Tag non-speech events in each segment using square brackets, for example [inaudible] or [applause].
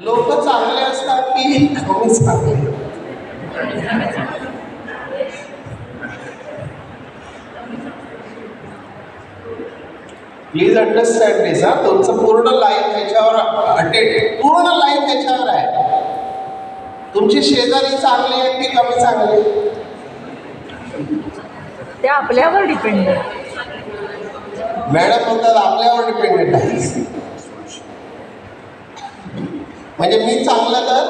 लोक चांगले असतात की कमी चांगले. प्लीज अंडरस्टँड दिस हा. तुमचं पूर्ण लाईफ ह्याच्यावर अटेंड पूर्ण लाईफ ह्याच्यावर आहे. तुमची शेजारी चांगली आहेत की कमी चांगली ते आपल्यावर डिपेंड आहे. मॅडम म्हणतात आपल्यावर डिपेंडेंट आहे. म्हणजे मी चांगलं तर?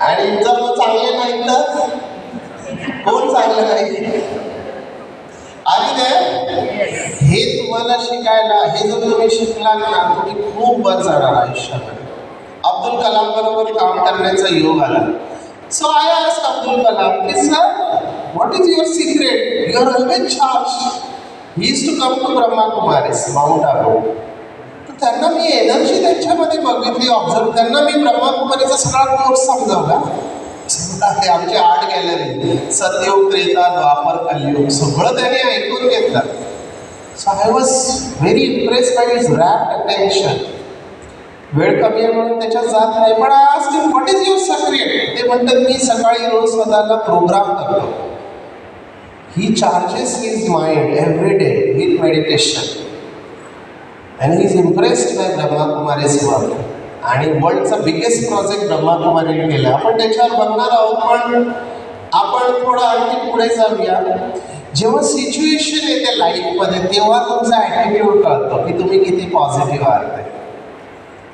आणि जर मग चांगले नाही तर? कोण चांगलं नाही? आणि ते हे तुम्हाला शिकायला हे जर तुम्ही शिकलात ना तुम्ही खूप वर जाणार आयुष्यामध्ये. अब्दुल कलाम बरोबर काम करण्याचा योग आला. So I ask Abdul Kalam की sir what is your secret your always charge he is to come to Brahma Kumaris mount Abu त्यांच्यामध्ये बघितली ऑब्झर्व त्यांना मी ब्रह्माकुमारीचा सगळा कोर्स समजावला. समजा हे आमची आर्ट गॅलरी सतयुग त्रेता, द्वापर, कलयुग, सगळं त्यांनी ऐकून घेतलं. So I was very impress by is rapt attention वेळ कमी आहे म्हणून त्याच्यात जात नाही. पण आज व्हॉट इज़ युअर सिक्रेट ते म्हणतात, मी सकाळी रोज स्वतःला प्रोग्राम करतो. He charges his mind every day with meditation and he is impressed by Brahmakumaris work आणि वर्ल्डचा बिगेस्ट प्रोजेक्ट ब्रह्माकुमारीने केला. आपण त्याच्यावर बघणार आहोत पण आपण थोडं आणखी पुढे जाऊया. जेव्हा सिच्युएशन येते लाईफमध्ये तेव्हा तुमचा ॲटिट्यूड कळतो की तुम्ही किती पॉझिटिव्ह आहात.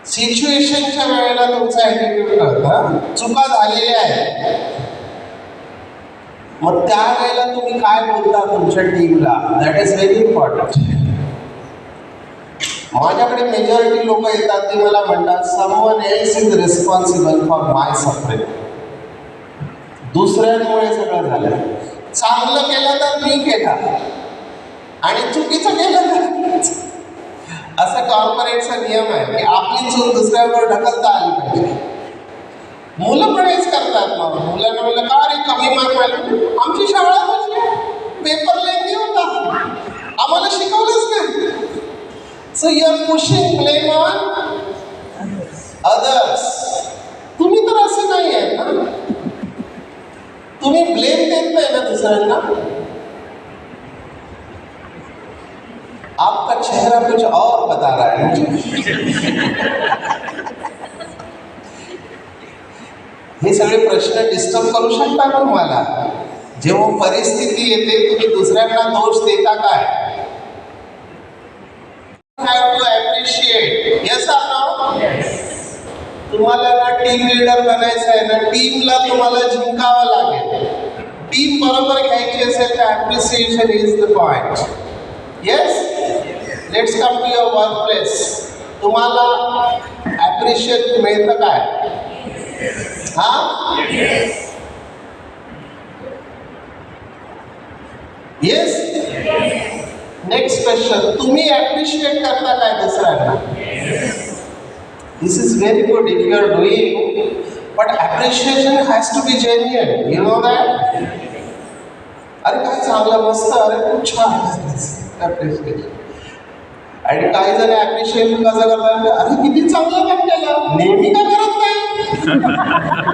सिच्युएशनच्या वेळेला तुमचा ॲटिट्यूड कळतं चुका झालेल्या आहेत. मग त्यावेळेला तुम्ही काय बोलता तुमच्या टीमला दॅट इज व्हेरी इम्पॉर्टंट माझ्याकडे मेजॉरिटी लोक येतात ते मला म्हणतात someone else is responsible for my suffering दुसऱ्यांमुळे सगळं झालं. चांगलं केलं तर मी केलं आणि चुकीचं केलं तर असा कॉर्पोरेटचा नियम आहे की आपली चूक दुसऱ्यावर ढकलता आली पाहिजे. मुलं पण हेच करतात मग. मुलांना म्हणलं का रे कमी मार्क आमची शाळा paper lengthy so you are pushing blame on others तुम्ही तर असं नाही आहे ना? तुम्ही ब्लेम देत नाही ना दुसऱ्यांना? आपका चेहरा कुछ और बता रहा है मुझे. हे सगळे प्रश्न डिस्टर्ब करू शकतात तुम्हाला? जेव्हा परिस्थिती येते, तुम्ही दुसऱ्यांना दोष देता काय? Have to appreciate yes or no तुम्हाला ना टीम लीडर बनायचं आहे ना टीमला तुम्हाला जिंकावं लागेल. टीम बरोबर घ्यायची असेल तर appreciation is the point yes let's come to your work place तुम्हाला ॲप्रिशिएट मिळतं काय? हा? येस नेक्स्ट क्वेश्चन तुम्ही ॲप्रिशिएट करता काय दुसऱ्यांना? This is very good if you are doing but appreciation has to be genuine you know that अरे काय चांगलं मस्त. अरे खूप छान. ॲप्रिशिएशन आणि काही जण ॲप्रिशिएशन कसं करतात? अरे किती चांगलं काम केलं नेहमी का करत नाही. [laughs]